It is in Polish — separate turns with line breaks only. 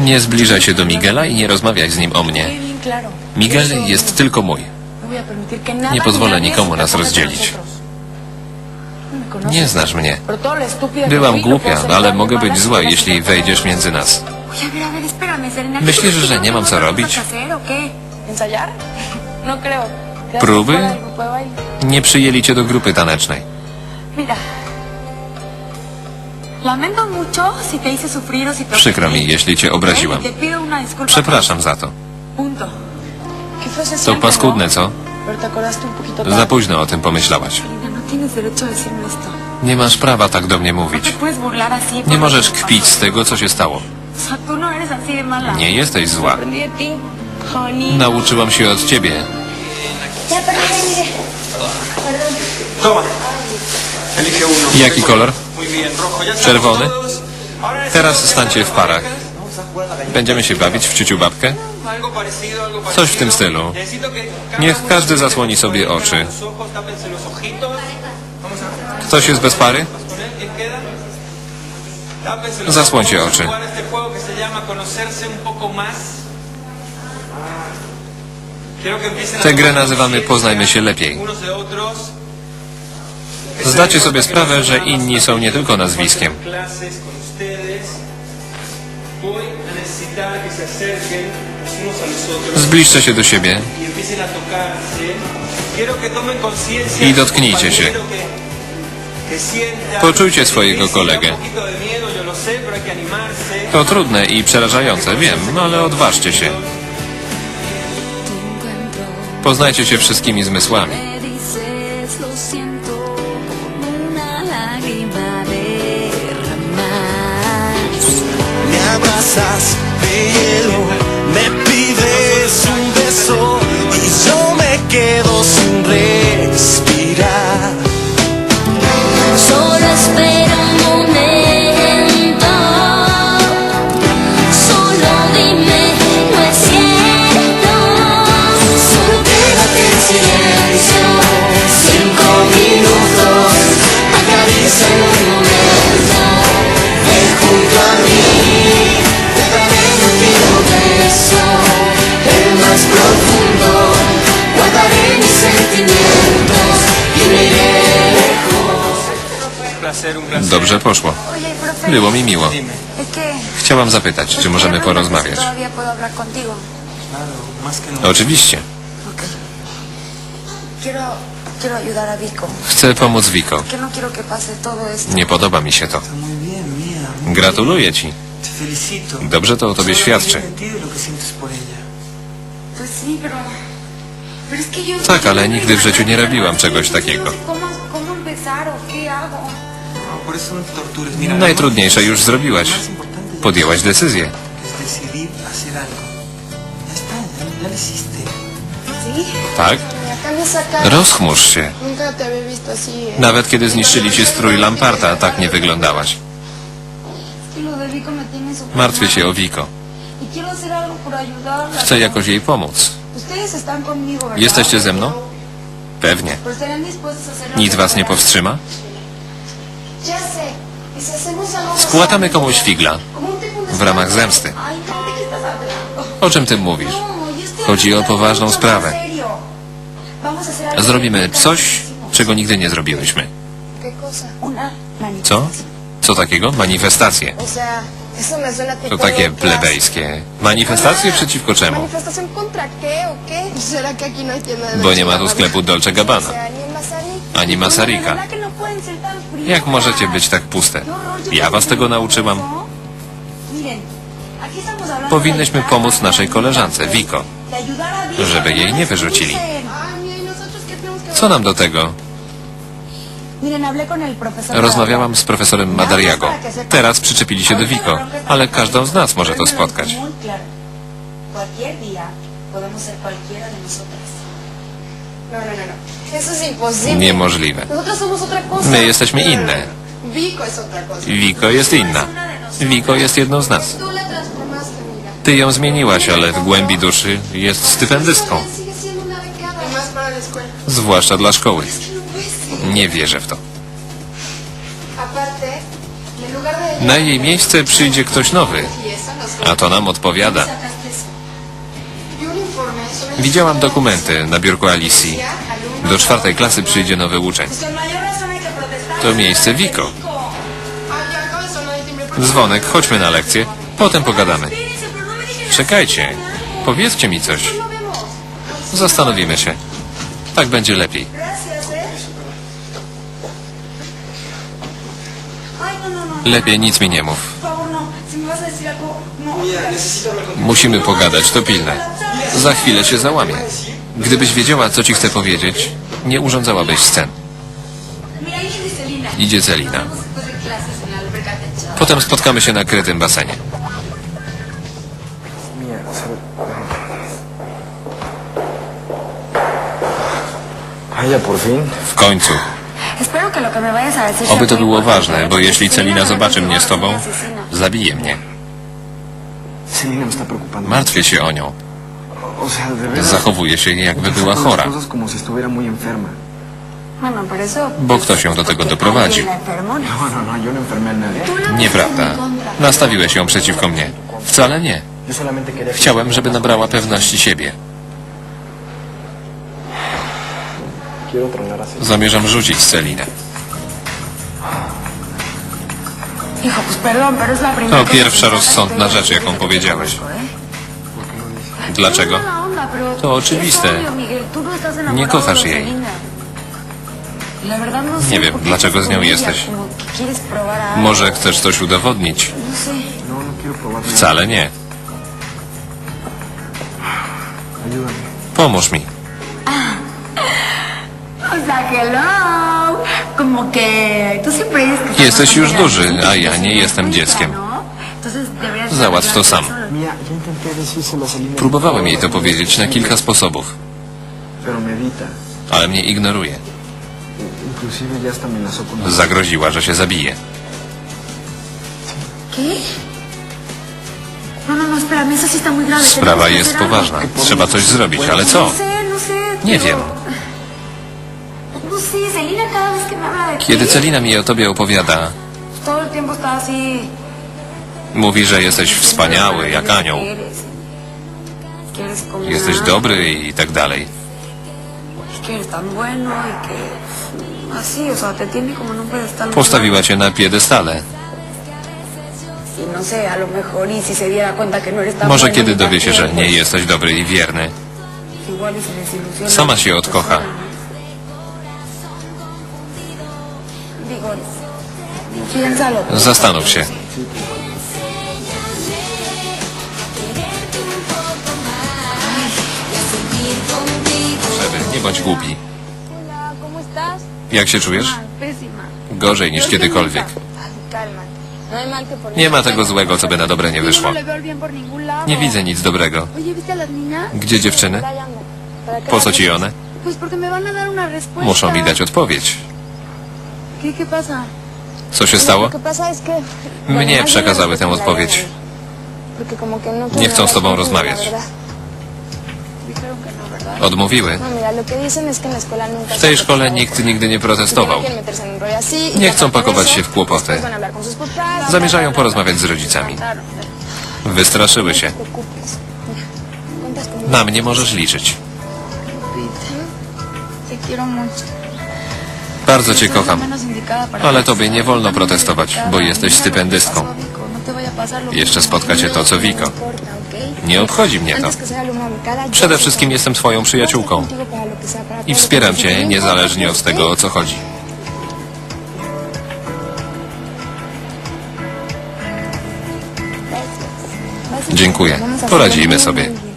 Nie zbliżaj się do Miguela i nie rozmawiaj z nim o mnie. Miguel jest tylko mój.
no
Nie
ni
pozwolę nikomu nas rozdzielić.
No.
Nie znasz mnie. Byłam
no
głupia, ale mogę być zła, jeśli wejdziesz między nas. Myślisz,
¿qué
że nie mam co robić? Próby? Nie przyjęli cię do grupy tanecznej. Przykro mi, jeśli cię obraziłam. Przepraszam za to.
Punto.
¿Qué fue ese
To paskudne,
no?
co? Za późno o tym pomyślałaś.
No.
Nie masz prawa tak do mnie
No
mówić.
por
Nie możesz kpić z tego, co się stało.
No.
Nie jesteś zła. Nauczyłam się od ciebie. Jaki kolor? Czerwony. Teraz stańcie w parach. Będziemy się bawić w ciuciu babkę? Coś w tym stylu. Niech każdy zasłoni sobie oczy. Ktoś jest bez pary? Zasłońcie oczy. Tę grę nazywamy Poznajmy się lepiej. Zdacie sobie sprawę, że inni są nie tylko nazwiskiem. Zbliżcie się do siebie. I dotknijcie się. Poczujcie swojego kolegę. To trudne i przerażające, wiem, ale odważcie się. Poznajcie się wszystkimi zmysłami.
essas.
Dobrze poszło. Było mi miło. Chciałam zapytać, czy możemy porozmawiać. Oczywiście. Chcę pomóc Wiko. Nie podoba mi się to. Gratuluję ci. Dobrze to o tobie świadczy. Tak, ale nigdy w życiu nie robiłam czegoś takiego. Najtrudniejsze już zrobiłaś. Podjęłaś decyzję. Tak? Rozchmurz się. Nawet kiedy zniszczyli ci strój Lamparta, tak nie wyglądałaś. Martwię się o Wiko. Chcę jakoś jej pomóc. Jesteście ze mną? Pewnie. Nic was nie powstrzyma?
Sé. Y
komuś figla w ramach zemsty.
No.
O czym ty mówisz?
No, estoy
Chodzi o poważną sprawę. Zrobimy coś, czego nigdy nie zrobiłyśmy. Co? Co takiego? Manifestacje. To takie plebejskie. Manifestacje przeciwko czemu?
¿Manifestación contra qué o qué? ¿Será que aquí no
Bo nie ma tu sklepu Dolce Gabbana. Ani Masarika. Jak możecie być tak puste? Ja was tego nauczyłam. Powinnyśmy pomóc naszej koleżance, Wiko, żeby jej nie wyrzucili.
excusen. Ay, ¿y nosotros qué tenemos que
Co nam do tego? Rozmawiałam z profesorem Madariago. Teraz przyczepili się do Wiko, ale każdą z nas może to spotkać.
No, no, no, no.
Niemożliwe. My jesteśmy inne. Wiko jest inna. Wiko jest jedną z nas. Ty ją zmieniłaś, ale w głębi duszy jest stypendystką.
Y.
Zwłaszcza dla szkoły.
No.
Nie wierzę w to. Na jej miejsce przyjdzie ktoś nowy.
y
A to nam odpowiada.
Y.
Widziałam dokumenty na biurku Alicji. Do czwartej klasy przyjdzie nowy uczeń. To miejsce Wiko.
Ay, acaba de sonar el timbre. ¿Por qué
Dzwonek, chodźmy na lekcję. Potem pogadamy. Czekajcie. Powiedzcie mi coś.
no?
Zastanowimy się. Tak będzie lepiej. Lepiej nic mi nie mów. Musimy pogadać, to pilne. Za chwilę się załamie. Gdybyś wiedziała, co ci chcę powiedzieć, nie urządzałabyś scen. Idzie Celina. Potem spotkamy się na krytym basenie. W końcu. Oby to było ważne, bo jeśli Celina zobaczy mnie z tobą, zabije mnie. Martwię się o nią. Zachowuje się, jakby była chora. Bo ktoś ją do tego doprowadził. Nieprawda. Nastawiłeś ją przeciwko mnie. Wcale nie. Chciałem, żeby nabrała pewności siebie. Zamierzam rzucić Celinę. To pierwsza rozsądna rzecz, jaką powiedziałeś. Dlaczego? To oczywiste. Nie kochasz jej. Nie wiem, dlaczego z nią jesteś. Może chcesz coś udowodnić? Wcale nie. Pomóż mi. Jesteś już duży, a ja nie jestem dzieckiem. Załatw to sam. Próbowałem jej to powiedzieć na kilka sposobów, ale mnie ignoruje. Zagroziła, że się zabije. Sprawa jest poważna. Trzeba coś zrobić, ale co? Nie wiem. Kiedy Celina mi o tobie opowiada, mówi, że jesteś wspaniały, jak anioł. Jesteś dobry i tak dalej. Postawiła cię na piedestale. Może kiedy dowie się, że nie jesteś dobry i wierny, sama się odkocha. Zastanów się. Bądź głupi. Jak się czujesz? Gorzej niż kiedykolwiek.
No mal que por
Nie ma tego złego, co by na dobre nie wyszło.
No.
Nie widzę nic dobrego. Gdzie dziewczyny? Po co ci one? Muszą mi dać odpowiedź. Co się stało? Mnie przekazały tę odpowiedź.
No
Nie chcą z tobą rozmawiać. Odmówiły. W tej szkole nikt nigdy nie protestował. Nie chcą pakować się w kłopoty. Zamierzają porozmawiać z rodzicami. Wystraszyły się. Na mnie możesz liczyć. Bardzo cię kocham. Ale tobie nie wolno protestować, bo jesteś stypendystką. Jeszcze spotka cię to, co Wiko. Nie obchodzi mnie to. Przede wszystkim jestem twoją przyjaciółką i wspieram cię niezależnie od tego, o co chodzi. Dziękuję. Poradzimy sobie.